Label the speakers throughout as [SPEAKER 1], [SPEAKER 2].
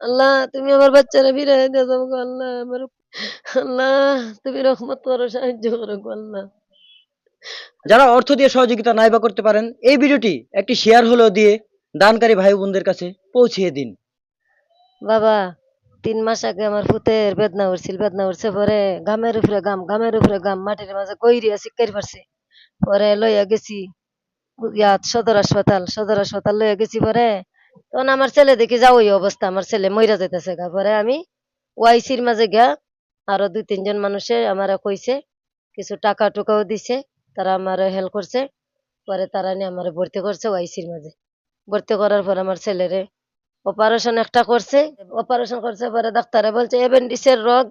[SPEAKER 1] আল্লাহ তুমি আমার বাচ্চারা ফিরাই দিয়ে যাব গো আল্লাহ আমার আল্লাহ তুমি রহমত করো সাহায্য করো গো আল্লাহ।
[SPEAKER 2] যারা অর্থ দিয়ে সহযোগিতা নাই বা করতে পারেন এই ভিডিওটি একটি শেয়ার হলেও দিয়ে দানকারী ভাই বোনদের কাছে পৌঁছিয়ে দিন।
[SPEAKER 1] বাবা তিন মাস আগে আমার ফুতের বেদনা উঠছিল বেদনা উঠছে পরে গামের উপরে গাম গামের উপরে গাম মাটির মাঝে কইরিয়া শিকারি পারছে। পরে লইয়া গেছি ইয়াত সদর হাসপাতাল সদর হাসপাতাল লইয়া গেছি পরে তখন আমার ছেলে দেখি যাও ওই অবস্থা, আমার ছেলে মইরা যাইতেছে গা। পরে আমি ওয়াইসির মাঝে গিয়া আরও দুই তিনজন মানুষে আমারে কইছে, কিছু টাকা টুকাও দিছে, তারা আমার হেল্প করছে। পরে তারা নিয়ে আমার ভর্তি করছে ওয়াইসির মাঝে। ভর্তি করার পর আমার ছেলেরে অপারেশন একটা করছে। অপারেশন করছে পরে ডাক্তারে বলছে অ্যাপেন্ডিক্সের রোগ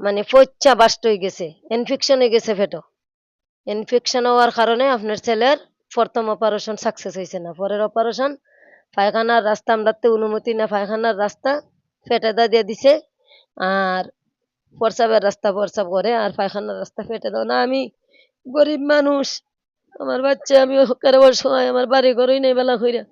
[SPEAKER 1] মানে পচ্চা বাস্ট হয়ে গেছে ইনফেকশন হয়ে গেছে ফেটো। ইনফেকশন হওয়ার কারণে আপনার ছেলের প্রথম অপারেশন সাকসেস হয়েছে না। পরের অপারেশন পায়খানার রাস্তা আমরাতে অনুমতি না পায়খানার রাস্তা ফেটে দা দিয়ে দিছে আর প্রসাবের রাস্তা প্রসাব করে আর পায়খানার রাস্তা ফেটে দাও। না আমি গরিব মানুষ আমার বাচ্চা আমি কারবার সময় আমার বাড়ি ঘরই নেই বেলা কইরা।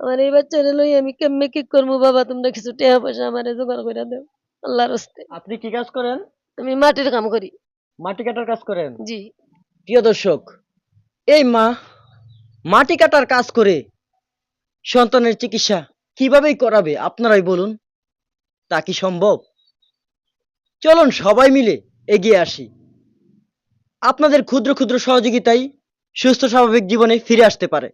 [SPEAKER 1] আমার এই বাচ্চারে লই আমি কেমনে কি করব বাবা তোমরা কিছু টাকা পয়সা আমারে জোগাড় করে দেও আল্লাহর হস্তে।
[SPEAKER 2] আপনি কি কাজ করেন?
[SPEAKER 1] আমি মাটির কাম করি।
[SPEAKER 2] মাটি কাটার কাজ করেন?
[SPEAKER 1] জি।
[SPEAKER 2] প্রিয় দর্শক এই মা মাটি কাটার কাজ করে সন্তানের চিকিৎসা কিভাবেই করাবে, আপনারাই বলুন। তা কি সম্ভব? চলুন সবাই মিলে এগিয়ে আসি। আপনাদের ক্ষুদ্র ক্ষুদ্র সহযোগিতাই সুস্থ স্বাভাবিক জীবনে ফিরে আসতে পারে।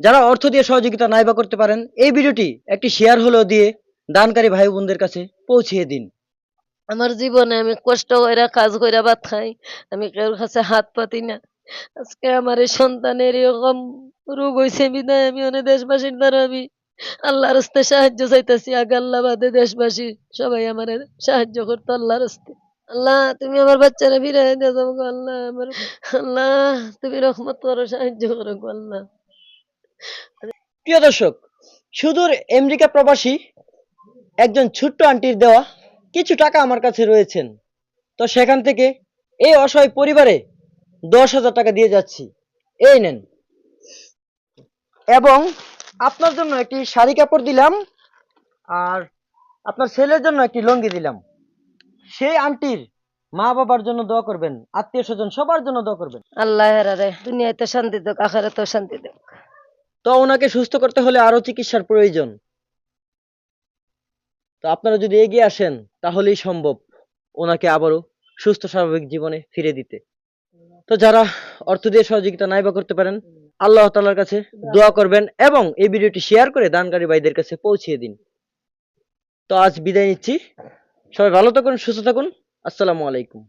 [SPEAKER 2] যারা অর্থ দিয়ে সহযোগিতা নাই বা করতে পারেন, এই ভিডিওটি একটি শেয়ার হলেও দিয়ে দানকারী ভাই বোনদের কাছে পৌঁছিয়ে দিন।
[SPEAKER 1] আমার জীবনে আমি কষ্ট কইরা, কাজ কইরা ভাত খাই। আমি কারোর কাছে হাত পাতি না। আজকে আমার এই সন্তানের এরকম রোগ হয়েছে বিদায়, আমি অনেক দেশবাসীর দ্বারা আমি আল্লাহর হস্তে সাহায্য চাইতেছি, আগে আল্লাহ বাদে দেশবাসী সবাই আমার সাহায্য করতো আল্লাহর হস্তে। আল্লাহ, তুমি আমার বাচ্চারা ফিরাই দিয়ে যাব আল্লাহ, আমার আল্লাহ, তুমি রহমত করো, সাহায্য করো গো আল্লাহ।
[SPEAKER 2] প্রিয় দর্শক, সুদূর আমেরিকা প্রবাসী, একজন ছোট্ট আন্টির দেওয়া কিছু টাকা আমার কাছে রয়েছেন। তো সেখান থেকে এই অসহায় পরিবারে দশ হাজার টাকা দিয়ে যাচ্ছি। এই নেন। এবং আপনার জন্য একটি শাড়ি কাপড় দিলাম আর আপনার ছেলের জন্য একটি লুঙ্গি দিলাম। সেই আন্টির মা বাবার জন্য দোয়া করবেন আত্মীয় স্বজন সবার জন্য দোয়া করবেন।
[SPEAKER 1] আল্লাহ দুনিয়াতে শান্তি দেখ আখারাতেও শান্তি দেখ
[SPEAKER 2] তো ওনাকে সুস্থ করতে হলে আরও চিকিৎসার প্রয়োজন। তো আপনারা যদি এগিয়ে আসেন তাহলেই সম্ভব ওনাকে আবারও সুস্থ স্বাভাবিক জীবনে ফিরে দিতে। তো যারা অর্থ দিয়ে সহযোগিতা নাই বা করতে পারেন, আল্লাহ তালার কাছে দোয়া করবেন এবং এই ভিডিওটি শেয়ার করে দানকারী ভাইদের কাছে পৌঁছিয়ে দিন। তো আজ বিদায় নিচ্ছি। সবাই ভালো থাকুন, সুস্থ থাকুন। আসসালামু আলাইকুম।